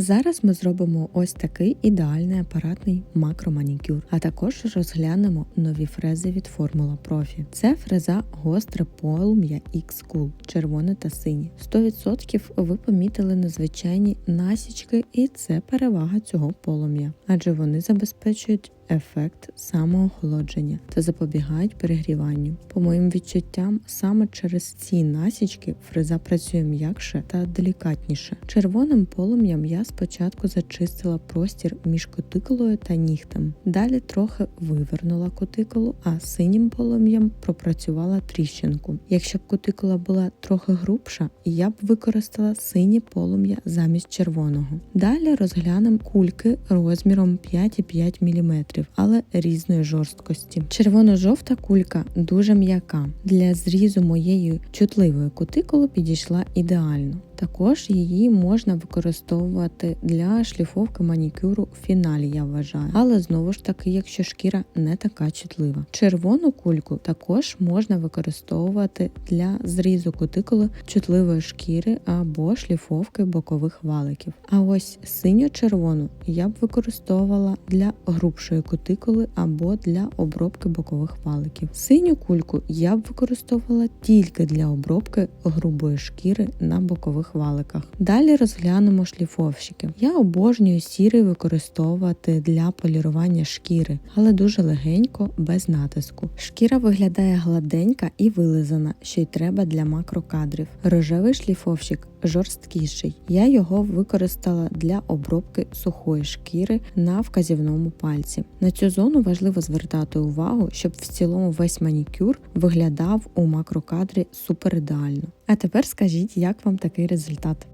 Зараз ми зробимо ось такий ідеальний апаратний макроманікюр, а також розглянемо нові фрези від Формула Профі. Це фреза гостре полум'я X-Cool, червоне та синє. 100% ви помітили незвичайні насічки, і це перевага цього полум'я, адже вони забезпечують ефект самоохолодження та запобігають перегріванню. По моїм відчуттям, саме через ці насічки фреза працює м'якше та делікатніше. Червоним полум'ям я спочатку зачистила простір між кутикулою та нігтем. Далі трохи вивернула кутикулу, а синім полум'ям пропрацювала тріщинку. Якщо б кутикула була трохи грубша, я б використала синє полум'я замість червоного. Далі розглянемо кульки розміром 5,5 мм, але різної жорсткості. Червоно-жовта кулька дуже м'яка. Для зрізу моєї чутливої кутикули підійшла ідеально. Також її можна використовувати для шліфовки манікюру в фіналі, я вважаю. Але знову ж таки, якщо шкіра не така чутлива. Червону кульку також можна використовувати для зрізу кутикули чутливої шкіри або шліфовки бокових валиків. А ось синьо-червону я б використовувала для грубшої кутикули або для обробки бокових валиків. Синю кульку я б використовувала тільки для обробки грубої шкіри на бокових валиках. Далі розглянемо шліфовщики. Я обожнюю сірий використовувати для полірування шкіри, але дуже легенько, без натиску. Шкіра виглядає гладенька і вилизана, що й треба для макрокадрів. Рожевий шліфовщик жорсткіший. Я його використала для обробки сухої шкіри на вказівному пальці. На цю зону важливо звертати увагу, щоб в цілому весь манікюр виглядав у макрокадрі супер ідеально. А тепер скажіть, як вам такий результат?